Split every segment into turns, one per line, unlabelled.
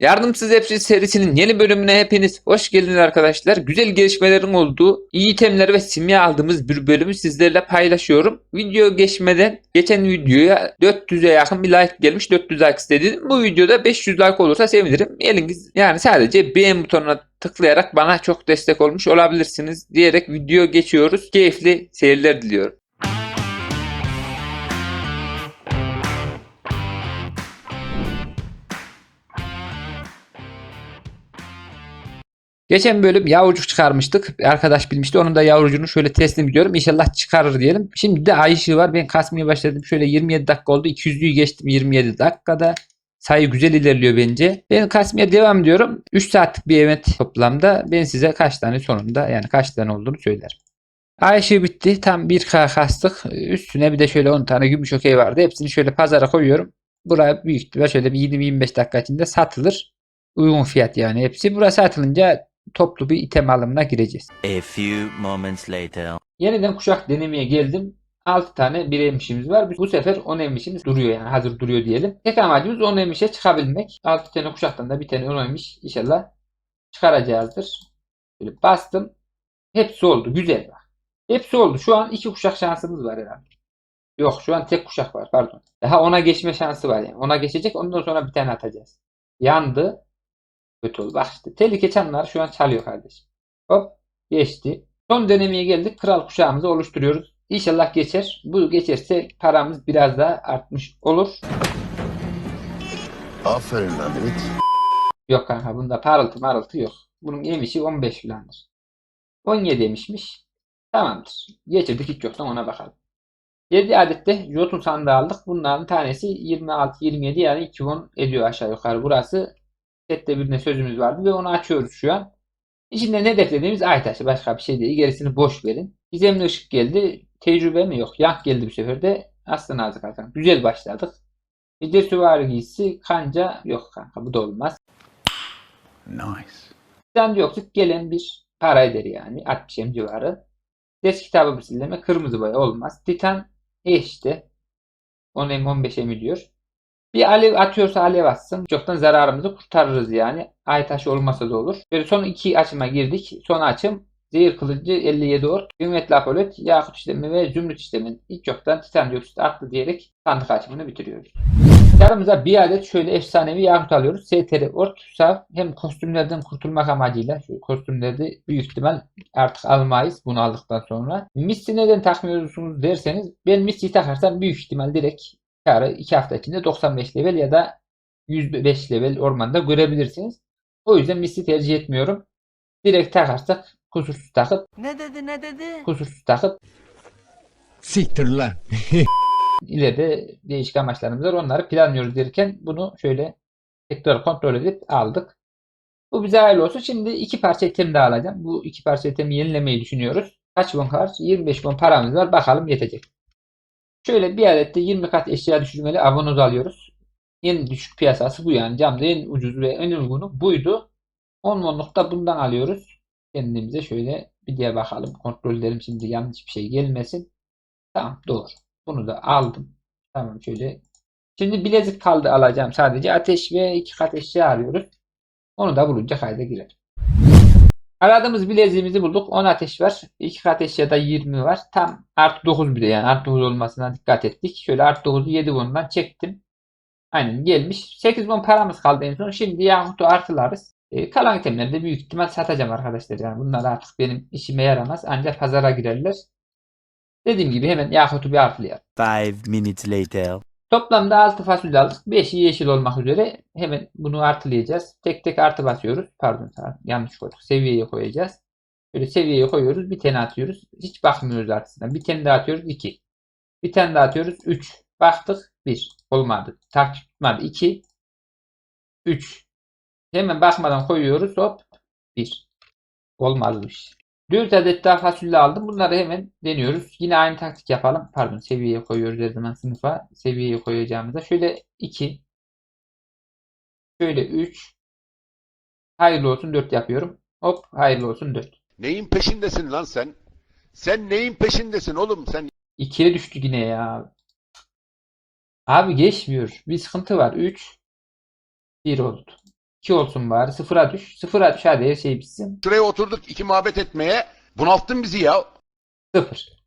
Yardımsız Hepsi serisinin yeni bölümüne hepiniz hoş geldiniz arkadaşlar. Güzel gelişmelerin olduğu, iyi itemler ve simya aldığımız bir bölümü sizlerle paylaşıyorum. Video geçmeden geçen videoya 400'e yakın bir like gelmiş. 400 like istedim. Bu videoda 500 like olursa sevinirim. Eliniz yani sadece beğen butonuna tıklayarak bana çok destek olmuş olabilirsiniz diyerek video geçiyoruz. Keyifli seyirler diliyorum. Geçen bölüm yavrucuk çıkarmıştık. Arkadaş bilmişti. Onun da yavrucuğunu şöyle teslim ediyorum. İnşallah çıkarır diyelim. Şimdi de ay ışığı var. Ben kasmaya başladım. Şöyle 27 dakika oldu. 200'lüyü geçtim 27 dakikada. Sayı güzel ilerliyor bence. Ben kasmaya devam ediyorum. 3 saatlik bir event toplamda. Ben size kaç tane sonunda yani kaç tane olduğunu söylerim. Ay ışığı bitti. Tam 1K kastık. Üstüne bir de şöyle 10 tane gümüş okey vardı. Hepsini şöyle pazara koyuyorum. Buraya büyük ihtimal şöyle bir 20-25 dakika içinde satılır. Uygun fiyat yani hepsi. Burası atılınca toplu bir item alımına gireceğiz.
A few moments later.
Yeniden kuşak denemeye geldim. 6 tane bir emişimiz var. Bu sefer 10 emişimiz duruyor yani hazır duruyor diyelim. Tek amacımız 10 emişe çıkabilmek. 6 tane kuşaktan da bir tane 10 emiş inşallah çıkaracağızdır. Böyle bastım. Hepsi oldu. Güzel bak. Hepsi oldu. Şu an iki kuşak şansımız var herhalde. Yok şu an tek kuşak var pardon. Daha ona geçme şansı var yani. Ona geçecek ondan sonra bir tane atacağız. Yandı. Kötü oldu. Bak işte tehlike çanlar şu an çalıyor kardeşim. Hop geçti. Son denemeye geldik. Kral kuşağımızı oluşturuyoruz. İnşallah geçer. Bu geçerse paramız biraz daha artmış olur.
Aferin lan Ümit.
Yok kanka bunda parıltı marıltı yok. Bunun emişi 15 filandır. 17 emişmiş. Tamamdır. Geçirdik hiç yoktan ona bakalım. 7 adette Jotun sandığı aldık. Bunların tanesi 26-27 yani 2 won ediyor aşağı yukarı. Burası sette birine sözümüz vardı ve onu açıyoruz şu an. İçinde ne dediğimiz ay taşı başka bir şey değil. Gerisini boş verin. Gizemli ışık geldi. Tecrübe mi yok? Yank geldi bu sefer de. Aslan ağzı kalkan. Güzel başladık. Bir süvari giysisi kanca yok kanka bu da olmaz.
Nice.
Titan dioksit gelen bir para eder yani 60 em civarı. Ses kitabı misilleme kırmızı boya olmaz. Titan e işte 10 em 15 em diyor. Bir alev atıyorsa alev atsın. Çoktan zararımızı kurtarırız yani. Ay taşı olmasa da olur. Böyle son iki açıma girdik. Son açım Zehir kılıcı 57 ort, kıymetli apolet, yakut işlemi ve zümrüt işlemin hiç yoktan titan dioksit attı diyerek sandık açımını bitiriyoruz. Yanımıza bir adet şöyle efsanevi yakut alıyoruz. STR ort saf hem kostümlerden kurtulmak amacıyla şu kostümleri büyük ihtimal artık almayız bunu aldıktan sonra. Missi neden takmıyorsunuz derseniz ben Missi'yi takarsam büyük ihtimal direkt karı 2 hafta içinde 95 level ya da 105 level ormanda görebilirsiniz. O yüzden Missi tercih etmiyorum. Direkt takarsak kusursuz takıp
Ne dedi ne dedi?
kusursuz takıp
Siktir lan.
ileride değişik amaçlarımız var. Onları planlıyoruz derken bunu şöyle tekrar kontrol edip aldık. Bu bize hayırlı olsun. Şimdi iki parça item daha alacağım. Bu iki parça itemi yenilemeyi düşünüyoruz. Kaç bon var? 25 bon paramız var. Bakalım yetecek. Şöyle bir adette 20 kat eşya düşürmeli abonoz alıyoruz. En düşük piyasası bu yani. Camda en ucuz ve en uygunu buydu. 10 monluk da bundan alıyoruz. Kendimize şöyle bir diye bakalım. Kontrol edelim şimdi yanlış bir şey gelmesin. Tamam doğru. Bunu da aldım. Tamam şöyle. Şimdi bilezik kaldı alacağım sadece. Ateş ve iki kat eşya arıyoruz. Onu da bulunca kayda girelim. Aradığımız bileziğimizi bulduk. 10 ateş var. 2 kat eşya da 20 var. Tam artı 9 bir de yani. Artı 9 olmasına dikkat ettik. Şöyle artı 9'u 7 bundan çektim. Aynen gelmiş. 8 bon paramız kaldı en son. Şimdi Yahut'u artılarız. E, kalan itemleri de büyük ihtimal satacağım arkadaşlar. Yani bunlar artık benim işime yaramaz. Ancak pazara girerler. Dediğim gibi hemen Yahut'u bir artılayalım.
Five minutes later.
Toplamda 6 fasulye aldık. 5'i yeşil olmak üzere. Hemen bunu artılayacağız. Tek tek artı basıyoruz. Pardon yanlış koyduk. Seviyeye koyacağız. Böyle seviyeye koyuyoruz. Bir tane atıyoruz. Hiç bakmıyoruz artısından. Bir tane daha atıyoruz. 2. Bir tane daha atıyoruz. 3. Baktık. 1. Olmadı. Takip tutmadı. 2. 3. Hemen bakmadan koyuyoruz. Hop. 1. Olmazmış. 4 adet daha fasulye aldım. Bunları hemen deniyoruz. Yine aynı taktik yapalım. Pardon seviyeye koyuyoruz her zaman sınıfa. Seviyeye koyacağımızda. Şöyle 2. Şöyle 3. Hayırlı olsun 4 yapıyorum. Hop hayırlı olsun 4.
Neyin peşindesin lan sen? Sen neyin peşindesin oğlum sen?
2'ye düştü yine ya. Abi geçmiyor. Bir sıkıntı var. 3. 1 oldu. 2 olsun bari. Sıfıra düş. Sıfıra düş hadi her şey bitsin.
Şuraya oturduk iki muhabbet etmeye. Bunalttın bizi ya.
Sıfır.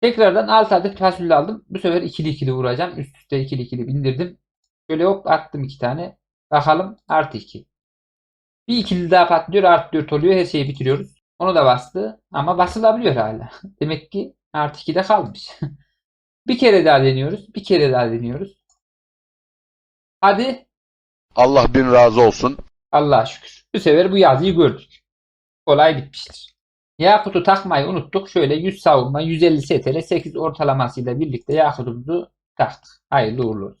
Tekrardan 6 adet fasulye aldım. Bu sefer ikili ikili vuracağım. Üst üste ikili ikili bindirdim. Şöyle hop attım iki tane. Bakalım artı 2. Bir ikili daha patlıyor artı 4 oluyor. Her şeyi bitiriyoruz. Onu da bastı. Ama basılabiliyor hala. Demek ki artı 2'de kalmış. bir kere daha deniyoruz. Bir kere daha deniyoruz. Hadi.
Allah bin razı olsun.
Allah'a şükür. Bu sefer bu yazıyı gördük. Olay bitmiştir. Yakut'u takmayı unuttuk. Şöyle 100 savunma, 150 STR, 8 ortalamasıyla birlikte Yakut'umuzu taktık. Hayırlı uğurlu olsun.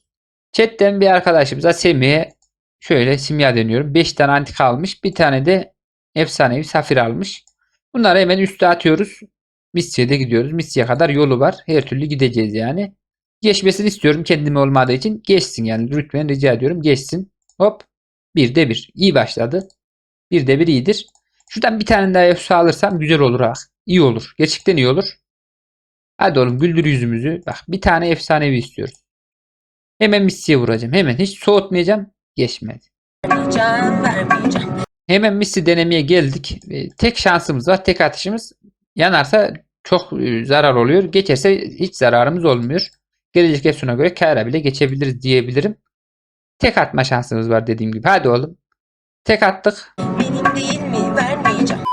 Chat'ten bir arkadaşımıza Semih'e şöyle simya deniyorum. 5 tane antik almış. Bir tane de efsanevi safir almış. Bunları hemen üste atıyoruz. Misya'da gidiyoruz. Misya kadar yolu var. Her türlü gideceğiz yani. Geçmesini istiyorum kendime olmadığı için. Geçsin yani. Lütfen rica ediyorum. Geçsin. Hop. Bir de bir. İyi başladı. Bir de bir iyidir. Şuradan bir tane daha efsa alırsam güzel olur ha. İyi olur. Gerçekten iyi olur. Hadi oğlum güldür yüzümüzü. Bak bir tane efsanevi istiyoruz. Hemen missiye vuracağım. Hemen hiç soğutmayacağım. Geçmedi. Hemen missi denemeye geldik. E, Tek şansımız var. Tek atışımız. Yanarsa çok e, zarar oluyor. Geçerse hiç zararımız olmuyor. Gelecek efsuna göre kâra bile geçebiliriz diyebilirim. Tek atma şansımız var dediğim gibi. Hadi oğlum. Tek attık.
Benim değil mi? Vermeyeceğim.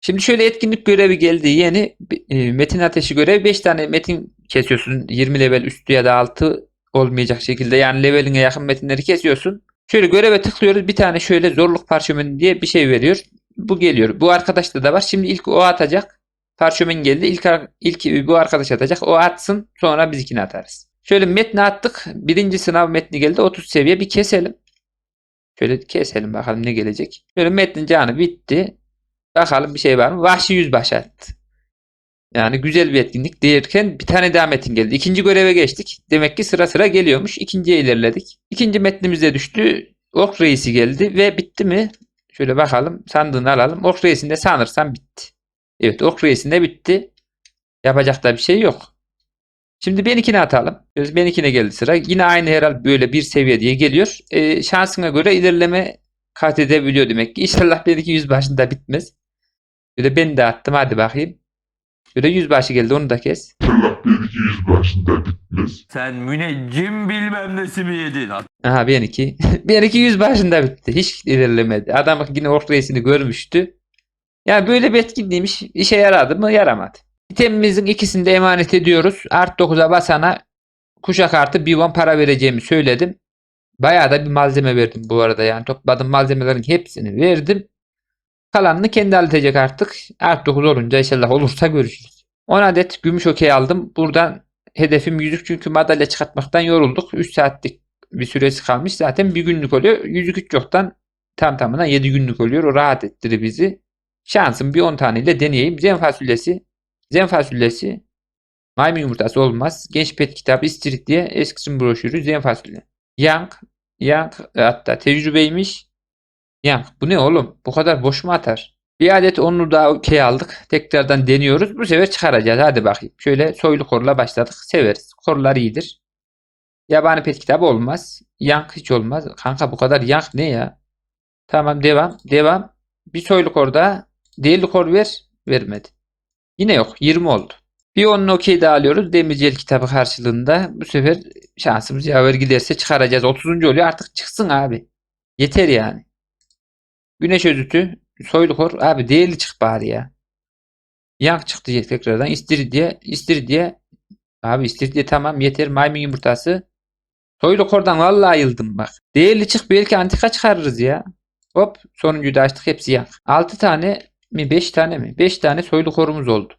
Şimdi şöyle etkinlik görevi geldi. Yeni e, metin ateşi görevi 5 tane metin kesiyorsun. 20 level üstü ya da altı olmayacak şekilde. Yani leveline yakın metinleri kesiyorsun. Şöyle göreve tıklıyoruz. Bir tane şöyle zorluk parşömeni diye bir şey veriyor. Bu geliyor. Bu arkadaşta da var. Şimdi ilk o atacak. Parşömen geldi. İlk, ilk bu arkadaş atacak. O atsın. Sonra biz ikini atarız. Şöyle metni attık. Birinci sınav metni geldi. 30 seviye bir keselim. Şöyle keselim bakalım ne gelecek. Şöyle metnin canı bitti. Bakalım bir şey var mı? Vahşi yüzbaşı attı. Yani güzel bir etkinlik derken bir tane daha metin geldi. İkinci göreve geçtik. Demek ki sıra sıra geliyormuş. İkinciye ilerledik. İkinci metnimize düştü. Ok reisi geldi ve bitti mi? Şöyle bakalım. Sandığını alalım. Ok reisinde sanırsam bitti. Evet ok reisinde bitti. Yapacak da bir şey yok. Şimdi benimkine atalım. Biz benimkine geldi sıra. Yine aynı herhalde böyle bir seviye diye geliyor. Ee, şansına göre ilerleme kat edebiliyor demek ki. İnşallah benimki yüzbaşında bitmez. Böyle ben de attım hadi bakayım. Böyle yüzbaşı geldi onu da kes.
Sen müneccim bilmem nesi mi yedin?
Aha benimki. benimki yüzbaşında bitti. Hiç ilerlemedi. Adam yine ork reisini görmüştü. Yani böyle bir etkinliğmiş. İşe yaradı mı? Yaramadı. İtemimizin ikisini de emanet ediyoruz. Art 9'a basana kuşak artı bir para vereceğimi söyledim. Bayağı da bir malzeme verdim bu arada yani. Topladığım malzemelerin hepsini verdim. Kalanını kendi halledecek artık. Art 9 olunca inşallah olursa görüşürüz. 10 adet gümüş okey aldım. Buradan hedefim yüzük çünkü madalya çıkartmaktan yorulduk. 3 saatlik bir süresi kalmış. Zaten bir günlük oluyor. Yüzük hiç yoktan tam tamına 7 günlük oluyor. O rahat ettirir bizi. Şansım bir 10 taneyle deneyeyim. Zen fasulyesi. Zen fasulyesi. Maymun yumurtası olmaz. Genç pet kitabı istirit diye eskrim broşürü zen fasulye. Yank. Yank hatta tecrübeymiş. Yank. Bu ne oğlum? Bu kadar boş mu atar? Bir adet onlu daha okey aldık. Tekrardan deniyoruz. Bu sefer çıkaracağız. Hadi bakayım. Şöyle soylu korla başladık. Severiz. Korlar iyidir. Yabani pet kitabı olmaz. Yank hiç olmaz. Kanka bu kadar yank ne ya? Tamam devam. Devam. Bir soylu kor daha. Değerli kor ver. Vermedi. Yine yok. 20 oldu. Bir onun okey daha alıyoruz. Demircel kitabı karşılığında. Bu sefer şansımız yaver giderse çıkaracağız. 30. oluyor. Artık çıksın abi. Yeter yani. Güneş özütü. Soylu kor. Abi değerli çık bari ya. Yank çıktı diye tekrardan. İstiridye. İstiridye. Abi istiridye tamam yeter. Maymun yumurtası. Soylu kordan vallahi yıldım bak. Değerli çık belki antika çıkarırız ya. Hop sonuncuyu da açtık hepsi yank. 6 tane mi 5 tane mi? 5 tane soylu korumuz oldu.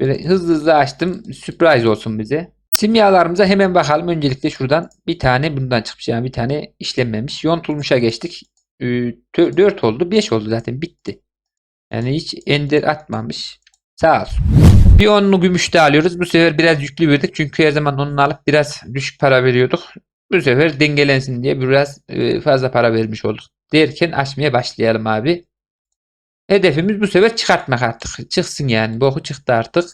Böyle hızlı hızlı açtım. Sürpriz olsun bize. Simyalarımıza hemen bakalım. Öncelikle şuradan bir tane bundan çıkmış. Yani bir tane işlenmemiş. Yontulmuşa geçtik. 4 oldu. 5 oldu zaten. Bitti. Yani hiç ender atmamış. Sağ olsun. Bir onlu gümüş de alıyoruz. Bu sefer biraz yüklü verdik. Çünkü her zaman onunu alıp biraz düşük para veriyorduk. Bu sefer dengelensin diye biraz e, fazla para vermiş olduk. Derken açmaya başlayalım abi. Hedefimiz bu sefer çıkartmak artık. Çıksın yani. Boku çıktı artık.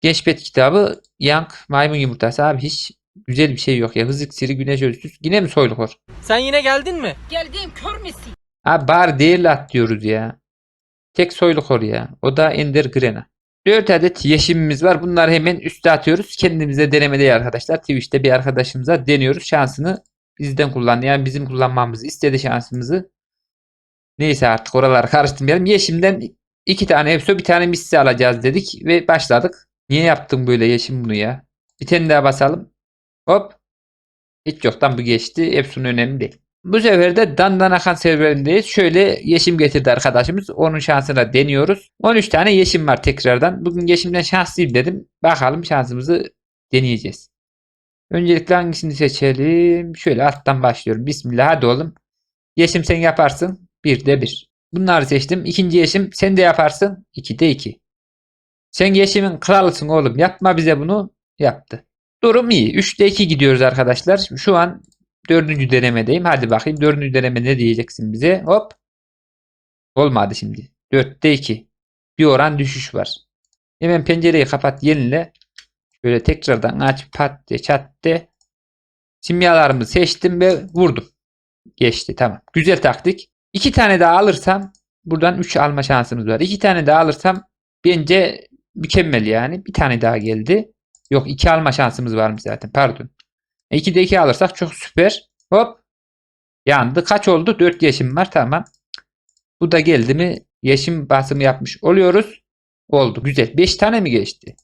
Genç pet kitabı Yank maymun yumurtası abi hiç güzel bir şey yok ya. Hız iksiri güneş ölçüsü. Yine mi soylukor?
Sen yine geldin mi?
Geldim kör müsün?
Abi bar değerli at diyoruz ya. Tek soylukor ya. O da Ender Grena. 4 adet yeşimimiz var. Bunları hemen üste atıyoruz. Kendimize denemede arkadaşlar. Twitch'te bir arkadaşımıza deniyoruz. Şansını bizden kullandı. Yani bizim kullanmamızı istedi şansımızı. Neyse artık oraları karıştırmayalım. Yeşimden iki tane Epso bir tane Missi alacağız dedik ve başladık. Niye yaptım böyle Yeşim bunu ya? Bir tane daha basalım. Hop. Hiç yoktan bu geçti. Epson önemli değil. Bu sefer de Dandan Akan serverindeyiz. Şöyle yeşim getirdi arkadaşımız. Onun şansına deniyoruz. 13 tane yeşim var tekrardan. Bugün yeşimden şanslıyım dedim. Bakalım şansımızı deneyeceğiz. Öncelikle hangisini seçelim? Şöyle alttan başlıyorum. Bismillah hadi oğlum. Yeşim sen yaparsın. Bir de bir. Bunları seçtim. İkinci yeşim sen de yaparsın. İki de iki. Sen yeşimin kralısın oğlum. Yapma bize bunu. Yaptı. Durum iyi. 3'te 2 gidiyoruz arkadaşlar. Şu an dördüncü denemedeyim. Hadi bakayım dördüncü deneme ne diyeceksin bize? Hop. Olmadı şimdi. 4'te 2. Bir oran düşüş var. Hemen pencereyi kapat yenile. Şöyle tekrardan aç pat de çat de. Simyalarımı seçtim ve vurdum. Geçti tamam. Güzel taktik. İki tane daha alırsam buradan 3 alma şansımız var. İki tane daha alırsam bence mükemmel yani. Bir tane daha geldi. Yok 2 alma şansımız varmış zaten pardon. 2'de 2 alırsak çok süper. Hop. Yandı. Kaç oldu? 4 yeşim var tamam. Bu da geldi mi yeşim basımı yapmış oluyoruz. Oldu güzel. 5 tane mi geçti?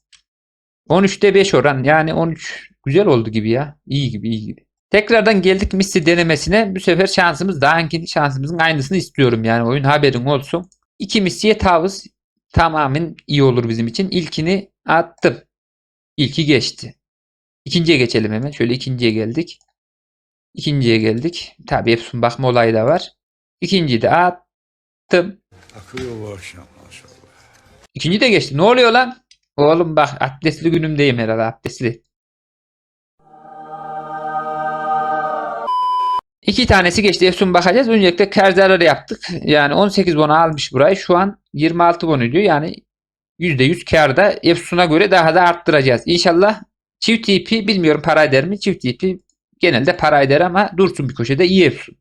13'te 5 oran yani 13 güzel oldu gibi ya. İyi gibi iyi gibi. Tekrardan geldik misli denemesine. Bu sefer şansımız daha önceki şansımızın aynısını istiyorum yani oyun haberin olsun. İki misliye tavız tamamen iyi olur bizim için. İlkini attım. İlki geçti. İkinciye geçelim hemen. Şöyle ikinciye geldik. İkinciye geldik. Tabii hepsinin bakma olayı da var. İkinciyi de attım.
Akıyor bu akşam maşallah.
İkinci de geçti. Ne oluyor lan? Oğlum bak abdestli günümdeyim herhalde abdestli. İki tanesi geçti. Efsun bakacağız. Öncelikle kar zararı yaptık. Yani 18 bona almış burayı. Şu an 26 bon ediyor. Yani %100 karda Efsun'a göre daha da arttıracağız. İnşallah çift TP bilmiyorum para eder mi? Çift TP genelde para eder ama dursun bir köşede iyi Efsun.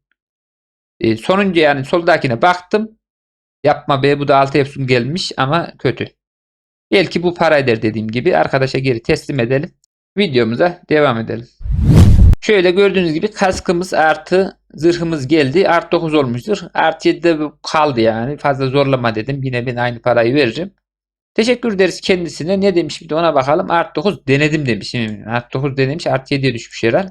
E, sonuncu yani soldakine baktım. Yapma be bu da 6 Efsun gelmiş ama kötü. Belki bu para eder dediğim gibi. Arkadaşa geri teslim edelim. Videomuza devam edelim. Şöyle gördüğünüz gibi kaskımız artı zırhımız geldi. Art 9 olmuştur. Art 7'de bu kaldı yani. Fazla zorlama dedim. Yine ben aynı parayı veririm. Teşekkür ederiz kendisine. Ne demiş bir de ona bakalım. Art 9 denedim demiş. Art 9 denemiş. Art 7'ye düşmüş herhal.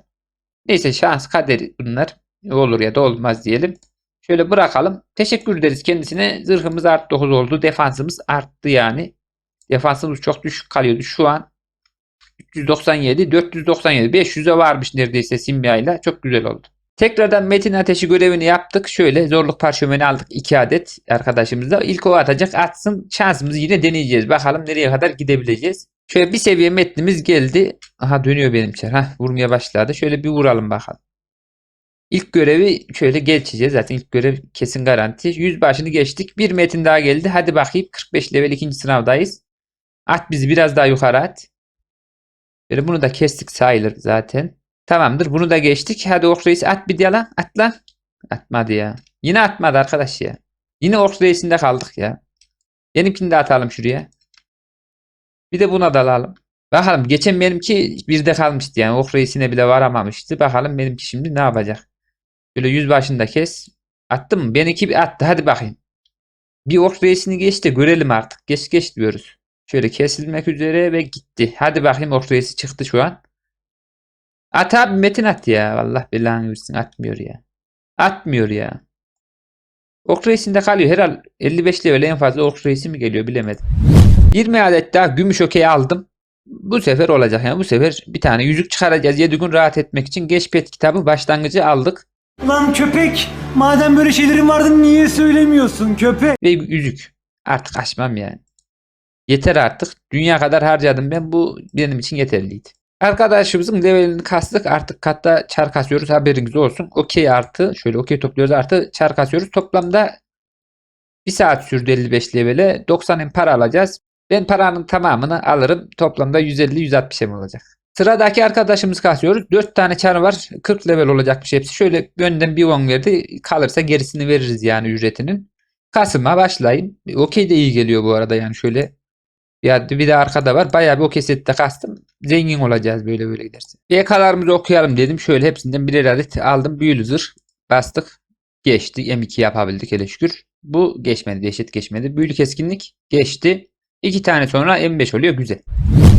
Neyse şans kader bunlar. Olur ya da olmaz diyelim. Şöyle bırakalım. Teşekkür ederiz kendisine. Zırhımız art 9 oldu. Defansımız arttı yani. Defansımız çok düşük kalıyordu. Şu an 397, 497, 500'e varmış neredeyse simyayla. Çok güzel oldu. Tekrardan metin ateşi görevini yaptık. Şöyle zorluk parşömeni aldık 2 adet arkadaşımızda. İlk o atacak atsın. Şansımızı yine deneyeceğiz. Bakalım nereye kadar gidebileceğiz. Şöyle bir seviye metnimiz geldi. Aha dönüyor benim çar. Hah vurmaya başladı. Şöyle bir vuralım bakalım. İlk görevi şöyle geçeceğiz. Zaten ilk görev kesin garanti. Yüzbaşını geçtik. Bir metin daha geldi. Hadi bakayım. 45 level ikinci sınavdayız. At bizi biraz daha yukarı at. Böyle bunu da kestik sayılır zaten. Tamamdır. Bunu da geçtik. Hadi Ok Reis at bir yalan. At lan. Atmadı ya. Yine atmadı arkadaş ya. Yine Ok Reis'inde kaldık ya. Benimkini de atalım şuraya. Bir de buna da alalım. Bakalım geçen benimki birde kalmıştı yani. Ok Reis'ine bile varamamıştı. Bakalım benimki şimdi ne yapacak. Böyle yüz başında kes. Attım mı? Benimki bir attı. Hadi bakayım. Bir Ok Reis'ini geç de görelim artık. Geç geç diyoruz. Şöyle kesilmek üzere ve gitti. Hadi bakayım Reis'i çıktı şu an. At abi Metin at ya. Allah belanı versin atmıyor ya. Atmıyor ya. Ok Reis'inde kalıyor. Herhal 55 level en fazla Reis'i mi geliyor bilemedim. 20 adet daha gümüş okey aldım. Bu sefer olacak yani bu sefer bir tane yüzük çıkaracağız 7 gün rahat etmek için geç pet kitabı başlangıcı aldık
Lan köpek! Madem böyle şeylerin vardı niye söylemiyorsun köpek?
ve yüzük artık açmam yani. Yeter artık dünya kadar harcadım ben bu benim için yeterliydi. Arkadaşımızın levelini kastık artık katta çar kasıyoruz haberiniz olsun. Okey artı şöyle okey topluyoruz artı çar kasıyoruz toplamda 1 saat sürdü 55 levele 90 para alacağız. Ben paranın tamamını alırım toplamda 150-160 em olacak. Sıradaki arkadaşımız kasıyoruz. 4 tane çarı var. 40 level olacakmış hepsi. Şöyle önden bir 10 verdi. Kalırsa gerisini veririz yani ücretinin. Kasıma başlayın. Okey de iyi geliyor bu arada yani şöyle. Ya bir de arkada var. Bayağı bir okey sette kastım. Zengin olacağız böyle böyle giderse. BK'larımızı okuyalım dedim. Şöyle hepsinden birer adet aldım. Büyülü zırh. Bastık. Geçti. M2 yapabildik hele şükür. Bu geçmedi. Dehşet geçmedi. Büyülü keskinlik geçti. İki tane sonra M5 oluyor. Güzel.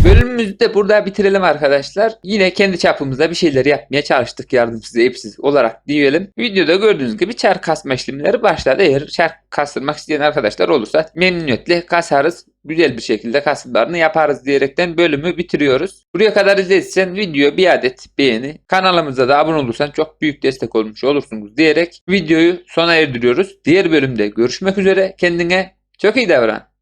Bölümümüzü de burada bitirelim arkadaşlar. Yine kendi çapımızda bir şeyler yapmaya çalıştık yardımsız hepsiz olarak diyelim. Videoda gördüğünüz gibi çark kasma işlemleri başladı. Eğer çark kastırmak isteyen arkadaşlar olursa memnuniyetle kasarız. Güzel bir şekilde kasımlarını yaparız diyerekten bölümü bitiriyoruz. Buraya kadar izlediysen video bir adet beğeni. Kanalımıza da abone olursan çok büyük destek olmuş olursunuz diyerek videoyu sona erdiriyoruz. Diğer bölümde görüşmek üzere. Kendine çok iyi davran.